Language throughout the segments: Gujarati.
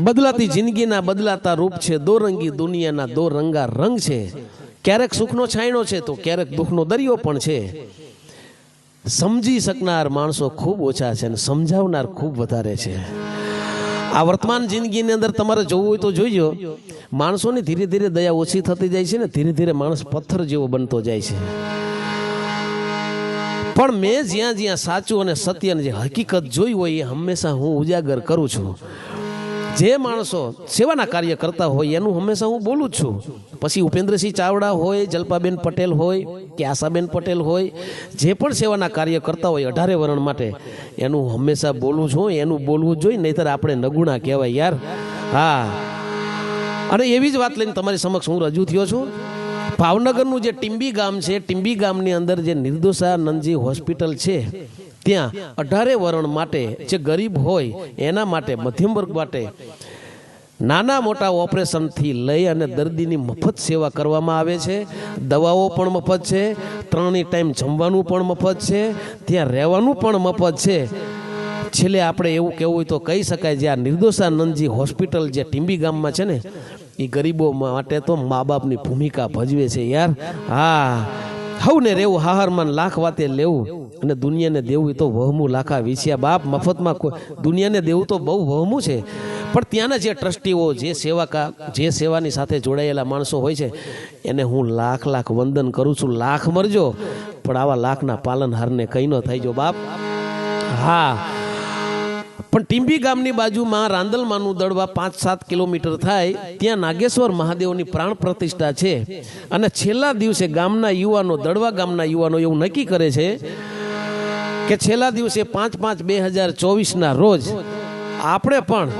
બદલાતી જિંદગીના બદલાતા રૂપ છે. દો રંગી દુનિયાના દો રંગા રંગ છે. ક્યારેક સુખનો છાંયડો છે તો ક્યારેક દુઃખનો દરિયો પણ છે. સમજી શકનાર માણસો ખૂબ ઓછા છે અને સમજાવનાર ખૂબ વધારે છે. આ વર્તમાન જિંદગીની અંદર તમારે જોવું હોય તો જોઈજો. માણસોની ધીરે ધીરે દયા ઓછી થતી જાય છે ને ધીરે ધીરે માણસ પથ્થર જેવો બનતો જાય છે. પણ મેં જ્યાં જ્યાં સાચું અને સત્ય અને જે હકીકત જોઈ હોય એ હંમેશા હું ઉજાગર કરું છું. જે માણસો સેવાના કાર્ય કરતા હોય એનું હંમેશા હું બોલું જ છું. પછી ઉપેન્દ્રસિંહ ચાવડા હોય, જલપાબેન પટેલ હોય કે આશાબેન પટેલ હોય, જે પણ સેવાના કાર્ય કરતા હોય અઢારે વરણ માટે, એનું હંમેશા બોલું છું, એનું બોલવું જોઈએ, નહીતર આપણે નગુણા કહેવાય યાર. હા. અને એવી જ વાત લઈને તમારી સમક્ષ હું રજૂ થયો છું. ભાવનગરનું જે ટીમ્બી ગામ છે ટીમ્બી ગામની અંદર જે નિર્દોષાનંદજી હોસ્પિટલ છે ત્યાં અઢારે વરણ માટે જે ગરીબ હોય, એના માટે મધ્યમ વર્ગ માટે નાના મોટા ઓપરેશનથી લઈ અને દર્દીની મફત સેવા કરવામાં આવે છે. દવાઓ પણ મફત છે. ત્રણેય ટાઈમ જમવાનું પણ મફત છે. ત્યાં રહેવાનું પણ મફત છે. છેલ્લે આપણે એવું કહેવું હોય તો કહી શકાય જે આ નિર્દોષાનંદજી હોસ્પિટલ જે ટીંબી ગામમાં છે ને, એ ગરીબો માટે તો મા બાપની ભૂમિકા ભજવે છે યાર. હા હવને રહેવું, હાહારમાં લાખ વાતે લેવું અને દુનિયાને દેવું એ તો વહમું લાખા વિછ્યા બાપ મફતમાં કોઈ દુનિયાને દેવું તો બહુ વહમું છે. પણ ત્યાંના જે ટ્રસ્ટીઓ, જે સેવાકા, જે સેવાની સાથે જોડાયેલા માણસો હોય છે, એને હું લાખ લાખ વંદન કરું છું. લાખ મરજો. પણ આવા લાખના પાલનહારને કંઈ ન થઈ જો બાપ. હા. પણ ટીંબી ગામની બાજુમાં રાંદલમાનું દળવા પાંચ સાત કિલોમીટર થાય, ત્યાં નાગેશ્વર મહાદેવની પ્રાણ પ્રતિષ્ઠા છે. અને છેલ્લા દિવસે ગામના યુવાનો દળવા ગામના યુવાનો એવું નક્કી કરે છે કે છેલ્લા દિવસે પાંચ પાંચ બે હજાર ચોવીસના રોજ આપણે પણ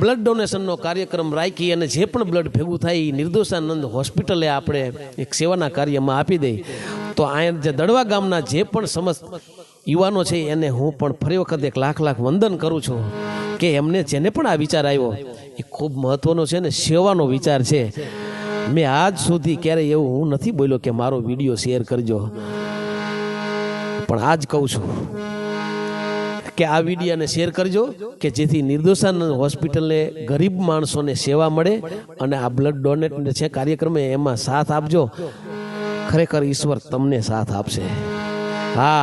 બ્લડ ડોનેશનનો કાર્યક્રમ રાખી અને જે પણ બ્લડ ભેગું થાય એ નિર્દોષાનંદ હોસ્પિટલે આપણે એક સેવાના કાર્યમાં આપી દઈ તો આ જે દડવા ગામના જે પણ સમસ્ત યુવાનો છે, એને હું પણ ફરી વખત એક લાખ લાખ વંદન કરું છું કે એમને જેને પણ આ વિચાર આવ્યો, એ ખૂબ મહત્વનો છે ને સેવાનો વિચાર છે. મેં આજ સુધી ક્યારેય એવું હું નથી બોલ્યો કે મારો વીડિયો શેર કરજો. પણ આજ કહું છું કે આ વિડીયાને શેર કરજો કે જેથી નિર્દોષાનંદ હોસ્પિટલને ગરીબ માણસોને સેવા મળે અને આ બ્લડ ડોનેટ છે, કાર્યક્રમે એમાં સાથ આપજો. ખરેખર ઈશ્વર તમને સાથ આપશે. હા.